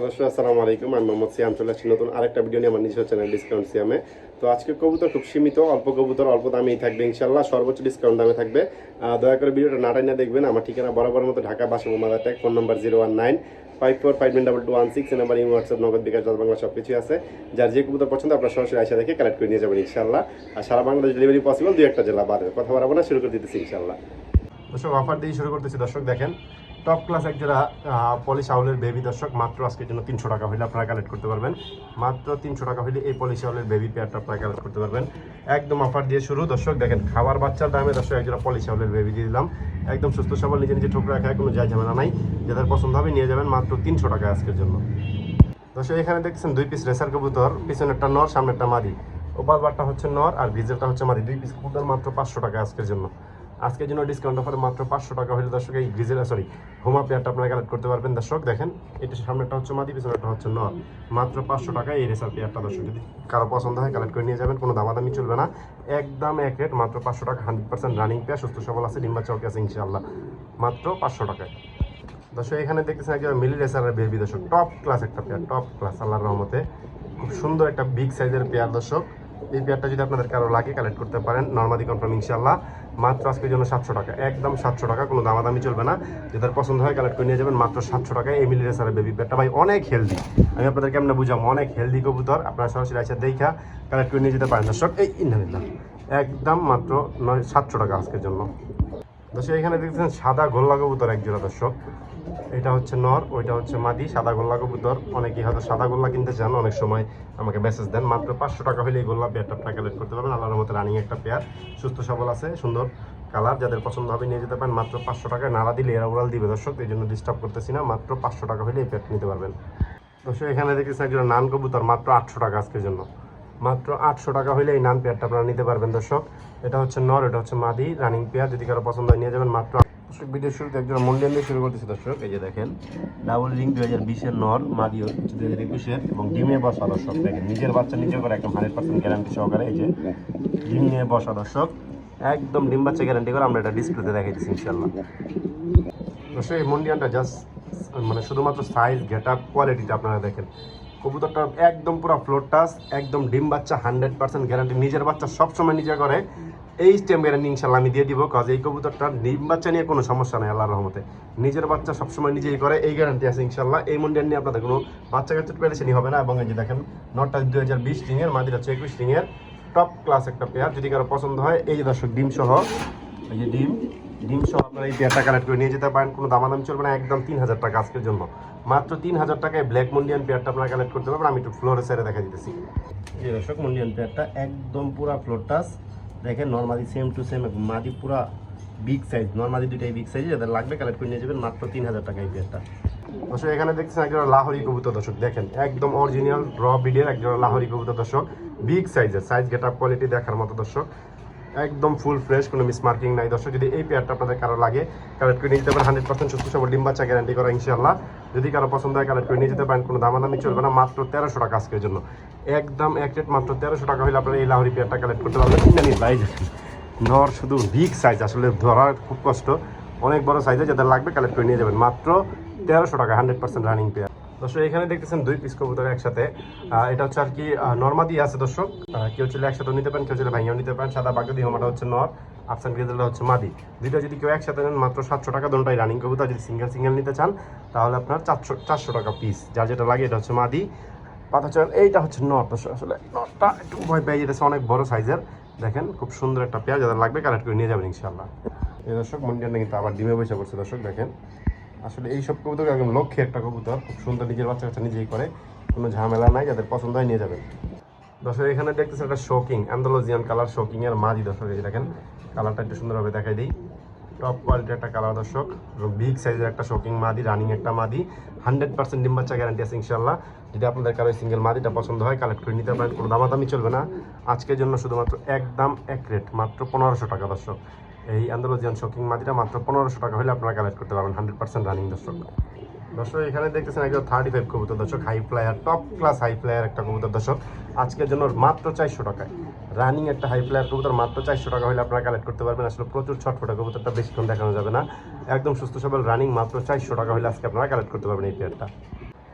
দর্শক, আসসালামু আলাইকুম। আমি মোহাম্মদ সিয়াম চলে আসছি নতুন আরেকটা ভিডিও নিয়ে আমার নিজস্ব চ্যানেল ডিসকাউন্ট সিয়ামে তো আজকে কবুতর খুব সীমিত, অল্প কবুতর, অল্প দামেই থাকবে ইনশাল্লাহ সর্বোচ্চ ডিসকাউন্ট দামে থাকবে। দয়া করে ভিডিওটা না দেখবেন। আমার ঠিকানা বরাবর মতো ঢাকা বাসা Mohammad tag phone number zero one nine, five four five nine double two one six number um, WhatsApp, Nagad, bKash জল বাংলা সব কিছু আছে। যার যে কবুতর পছন্দ, আপনার সরাসরি আইসা দেখে কালেক্ট করে নিয়ে যাবেন ইনশাল্লাহ আর সারা বাংলাদেশ ডেলিভারি পসিবল দুই একটা জেলা বাদে। কথা বলাবো না, শুরু করে দিতেছি ইনশাল্লাহ দর্শক অফার দিয়ে শুরু করতেছি। দর্শক, দেখেন টপ ক্লাস এক জোড়া পলিশ আউলের বেবি দর্শক, মাত্র আজকের জন্য তিনশো টাকা হইলে আপনারা কালেক্ট করতে পারবেন। মাত্র তিনশো টাকা হইলে এই পলিশ আউলের বেবি পেয়ারটা আপনারা কালেক্ট করতে পারবেন। একদম অফার দিয়ে শুরু। দর্শক, দেখেন খাবার বাচ্চার দামে দর্শক এক জোড়া পলিশ আউলের বেবি দিয়ে দিলাম। একদম সুস্থ সবল, নিজে নিজে ঠোকরা খায়, কোনো যায় ঝামেলা নাই। যাদের পছন্দ হবে নিয়ে যাবেন মাত্র তিনশো টাকা আজকের জন্য। দর্শক, এখানে দেখছেন দুই পিস রেসার কবুতর পিছনে একটা নর সামনে একটা মাদি। ওপাল বারটা হচ্ছে নর আর ভিজেলটা হচ্ছে মাদি। দুই পিস কবুতর মাত্র পাঁচশো টাকা আজকের জন্য। আজকের জন্য ডিসকাউন্ট অফারে মাত্র পাঁচশো টাকা হলে দর্শক, এই গ্রিজেল সরি হোমা পেয়ারটা আপনারা কালেক্ট করতে পারবেন। দর্শক, দেখেন, এটা সামনেটা হচ্ছে মাদি পিছনেটা হচ্ছে নর। মাত্র পাঁচশো টাকা এই রেসার পেয়ারটা দর্শক, যদি কারও পছন্দ হয় কালেক্ট করে নিয়ে যাবেন, কোনো দামাদামি চলবে না। একদম এক রেট মাত্র পাঁচশো টাকা হান্ড্রেড পার্সেন্ট রানিং পেয়ার সুস্থ সবল আছে, ডিম্বা চৌকি আছে, ইনশাআল্লাহ। মাত্র পাঁচশো টাকায়। দর্শক, এখানে দেখতেছেন একজন মিলি রেসারের বেবি দর্শক টপ ক্লাস একটা পেয়ার টপ ক্লাস আল্লাহর রহমতে। খুব সুন্দর একটা বিগ সাইজের পেয়ার দর্শক। এই পেয়ারটা যদি আপনাদের কারও লাগে কালেক্ট করতে পারেন। নর্মাদি কনফার্ম ইনশাল্লাহ মাত্র আজকের জন্য সাতশো টাকা। একদম সাতশো টাকা, কোনো দামাদামি চলবে না। যাদের পছন্দ হয় কালেক্ট করে নিয়ে যাবেন। মাত্র সাতশো টাকায় এই মিলি রেসারের বেবি পেয়ারটা ভাই, অনেক হেলদি আমি আপনাদের কেমন বুঝাম অনেক হেলদি কবুতর। আপনারা সরাসরি আছে দেখা কালেক্ট করে নিয়ে যেতে পারেন। দর্শক, এই ইন্দানিল্লাহ একদম মাত্র নয়, সাতশো টাকা আজকের জন্য। দর্শক, এখানে দেখছেন সাদা গোল্লা কবুতর, এক জোড়া দর্শক। এটা হচ্ছে নর, ওইটা হচ্ছে মাদি, সাদা গোল্লা কবুতর। অনেকেই হয়তো সাদা গোল্লা কিনতে চান, অনেক সময় আমাকে মেসেজ দেন, মাত্র পাঁচশো টাকা হলে এই গোল্লা পেয়ারটা আপনারা কালেক্ট করতে পারবেন। আল্লাহর মতো রানিং একটা পেয়ার, সুস্থ সবল আছে, সুন্দর কালার যাদের পছন্দ হবে নিয়ে যেতে পারেন, মাত্র পাঁচশো টাকায় নাড়া দিলে এরা উড়াল দিবে দর্শক, এই জন্য ডিস্টার্ব করতেছি না, মাত্র পাঁচশো টাকা হলে এই পেয়ারটা নিতে পারবেন। দর্শক, এখানে দেখেছেন একজন নান কবুতর, মাত্র আটশো টাকা আজকের জন্য। মাত্র আটশো টাকা হলে এই নান পেয়ারটা আপনারা নিতে পারবেন দর্শক। এটা হচ্ছে নর, এটা হচ্ছে মাদি রানিং পেয়ার, যদি কারও পছন্দ হয় নিয়ে যাবেন, মাত্র দর্শক ভিডিও শুরুতে একজন মন্ডিয়ান দিয়ে শুরু করতেছি, দর্শক। এই যে দেখেন ডাবল রিং দুই হাজার বিশের নর হচ্ছে দুই হাজার একুশের, এবং ডিমে বসা দর্শক। দেখেন, নিজের বাচ্চা নিজে করে একদম হান্ড্রেড পার্সেন্ট গ্যারান্টি সহকারে এই যে ডিম নিয়ে বসা দর্শক। একদম ডিম বাচ্চা গ্যারান্টি করে আমরা এটা ডিসপ্লেতে দেখাইতেছি ইনশাল্লাহ দর্শক, এই মন্ডিয়ানটা জাস্ট মানে শুধুমাত্র সাইজ গেট আপ কোয়ালিটিটা আপনারা দেখেন। কবুতরটা একদম পুরো ফ্লোর টাচ একদম ডিম বাচ্চা হান্ড্রেড পার্সেন্ট গ্যারান্টি নিজের বাচ্চা সবসময় নিজে করে এই স্টেম গ্যারান্টি ইনশাল্লাহ আমি দিয়ে দিব, কাজ এই কবুতরটা ডিম বাচ্চা নিয়ে কোনো সমস্যা নেই আল্লাহ রহমতে। নিজের বাচ্চা সবসময় নিজেই করে, এই গ্যারান্টি আছে ইনশাল্লাহ এই মন্ডিয়ান নিয়ে আপনাদের কোনো বাচ্চা কাচ্চা পেরেছেনই হবে না। এবং এই যে দেখেন নটটা দুই হাজার বিশ রিংয়ের মাদির হচ্ছে একুশ রিংয়ের টপ ক্লাস একটা পেয়ার যদি কারও পছন্দ হয়, এই যে দর্শক, ডিম সহ, এই যে ডিম ডিম সহ আপনারা এই পেয়ারটা কালেক্ট করে নিয়ে যেতে পারেন। কোনো দামাদাম চলবে না, একদম তিন হাজার টাকা আজকের জন্য। মাত্র তিন হাজার টাকায় ব্ল্যাক মন্ডিয়ান পেয়ারটা আপনারা কালেক্ট করতে পারবেন। আমি একটু ফ্লোরে সেরে দেখা দিতেছি। এই দর্শক মন্ডিয়ান পেয়ারটা একদম পুরা ফ্লোর টাচ দেখেন নর্মালি সেম টু সেম মাদি পুরা বিগ সাইজ নর্মালি দুইটাই বিগ সাইজ যাদের লাগবে কালেক্ট করে নিয়ে যাবেন, মাত্র তিন হাজার টাকা এই পেয়ারটা দর্শক, এখানে দেখছেন একজন লাহরি কবুতর দর্শক, দেখেন, একদম অরিজিনাল র বিডের একজন লাহরি কবুতর দর্শক বিগ সাইজের সাইজ গেট আপ কোয়ালিটি দেখার মতো দর্শক। একদম ফুল ফ্রেশ কোনো মিস মার্কিং নাই। দর্শক, যদি এই পেয়ারটা আপনাদের কারও লাগে কালেক্ট করে নিয়ে যেতে পারেন। হান্ড্রেড পার্সেন্ট সুস্থ সবল ডিম বাচ্চা গ্যারান্টি করা ইনশাল্লাহ যদি কারও পছন্দ হয় কালেক্ট করে নিয়ে যেতে পারেন। কোনো দামাদামি চলবে না, মাত্র তেরোশো টাকা আজকের জন্য। একদম এক রেট মাত্র তেরোশো টাকা হলে আপনারা এই লাহোরি পেয়ারটা কালেক্ট করতে পারবেন। জানি ভাই, নর শুধু বিগ সাইজ আসলে ধরার খুব কষ্ট। অনেক বড় সাইজে যাদের লাগবে কালেক্ট করে নিয়ে যাবেন। মাত্র তেরোশো টাকা হান্ড্রেড পার্সেন্ট রানিং পেয়ার দর্শক, এখানে দেখতেছেন দুই পিস কবুতর একসাথে। এটা হচ্ছে আর কি নর্মাদি আছে দর্শক। কেউ চলে একসাথে নিতে পারেন, কেউ চলে ভাইয়াও নিতে পারেন। সাদা বাগদি হোমাটা হচ্ছে নর, আফসান গ্রেজেলটা হচ্ছে মাদি। দুইটা যদি কেউ একসাথে নেন, মাত্র সাতশো টাকা দুটাই রানিং কবুতর। যদি সিঙ্গেল সিঙ্গেল নিতে চান, তাহলে আপনার চারশো চারশো টাকা পিস যার যেটা লাগে, এটা হচ্ছে মাদি। পাতা চাল এইটা হচ্ছে নট দর্শক। আসলে নটটা একটু ভয় পেয়ে যেতেছে, অনেক বড় সাইজের দেখেন, খুব সুন্দর একটা পেঁয়াজ যাদের লাগবে কালেক্ট করে নিয়ে যাবেন ইনশাল্লাহ এই দর্শক, মন্ডিয়ানটা কিন্তু আবার ডিমে বসে করছে দর্শক, দেখেন। আসলে এই সব কবুতর একদম লক্ষ্যে একটা কবুতর, খুব সুন্দর নিজের বাচ্চা কাচ্চা নিজেই করে, কোনো ঝামেলা নাই, যাদের পছন্দ হয় নিয়ে যাবেন। দর্শক, এখানে দেখতেছেন একটা শোকিং অ্যান্ডোলজিয়ান কালার শোকিং এর মাঝি দর্শক, এই দেখেন কালারটা একটু সুন্দরভাবে দেখাই দিই। টপ কোয়ালিটির একটা কালার দর্শক বিগ সাইজের একটা শোকিং মাদি রানিং একটা মাদি হান্ড্রেড পার্সেন্ট ডিম বাচ্চা গ্যারান্টি আছে ইনশাল্লাহ যদি আপনাদের কারও সিঙ্গেল মাদিটা পছন্দ হয় কালেক্ট করে নিতে পারেন, কোনো দামাদামি চলবে না। আজকের জন্য শুধুমাত্র একদম এক রেট মাত্র পনেরোশো টাকা দর্শক। এই আন্দোলজিয়ান শকিং মাদিটা মাত্র পনেরোশো টাকা হলে আপনারা কালেক্ট করতে পারবেন হান্ড্রেড পার্সেন্ট রানিং দর্শক। দর্শক, এখানে দেখতেছেন একদম থার্টি ফাইভ কবুতর দর্শক high flyer top class high flyer একটা কবুতর দর্শক। আজকের জন্য মাত্র চারশো টাকায়। রানিং একটা হাই ফ্লায়ার কবুতর মাত্র চারশো টাকা হলে আপনারা কালেক্ট করতে পারবেন। আসলে প্রচুর ছটফটা কবুতরটা বেশিক্ষণ দেখানো যাবে না। একদম সুস্থ সবল রানিং মাত্র চারশো টাকা হলে আজকে আপনারা কালেক্ট করতে পারবেন এই পেয়ারটা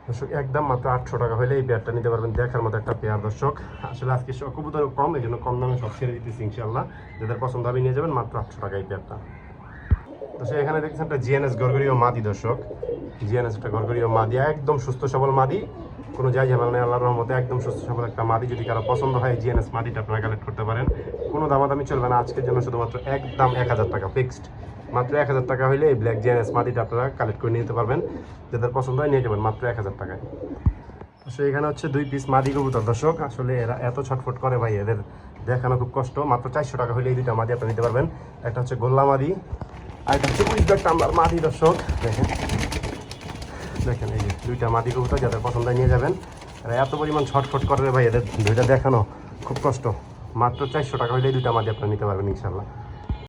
দর্শক, একদম মাত্র আটশো টাকা হলে এই পেয়ারটা নিতে পারবেন দেখার মতো একটা পেয়ার দর্শক। আসলে আজকে কবুতর কম এই জন্য কম দামে সব ছেড়ে দিতেছি ইনশাল্লাহ যাদের পছন্দ হবে নিয়ে যাবেন মাত্র আটশো টাকা এই পেয়ারটা দর্শক এখানে দেখছেন একটা জিএনএস গরগরীয় মাদি, দর্শক। জিএনএস একটা গরগরীয় মাদি, একদম সুস্থ সবল মাদি। কোনো যাই ঝামেলা নেই, আল্লাহর রহমতে একদম সুস্থ সবল একটা মাদি। যদি কারও পছন্দ হয় জিএনএস মাদিটা আপনারা কালেক্ট করতে পারেন। কোনো দামাদামি চলবে না, আজকের জন্য শুধুমাত্র একদম এক হাজার টাকা ফিক্সড মাত্র এক হাজার টাকা হলে এই ব্ল্যাক জিএনএস মাদিটা আপনারা কালেক্ট করে নিতে পারবেন। যাদের পছন্দ হয় নিয়ে যাবেন, মাত্র এক হাজার টাকায়। তো এখানে হচ্ছে দুই পিস মাদি কবুতর, দর্শক। আসলে এরা এত ছটফট করে ভাই, এদের দেখানো খুব কষ্ট। মাত্র চারশো টাকা হলে এই দুইটা মাদি আপনি নিতে পারবেন। একটা হচ্ছে গোল্লা মাদি আর দুইটা মাটি পছন্দ নিয়ে যাবেন। এত পরিমাণ ছটফট করে ভাই এদের দুইটা দেখানো খুব কষ্ট। মাত্র চারশো টাকা এই দুইটা মাটি আপনারা নিতে পারবেন ইনশাল্লাহ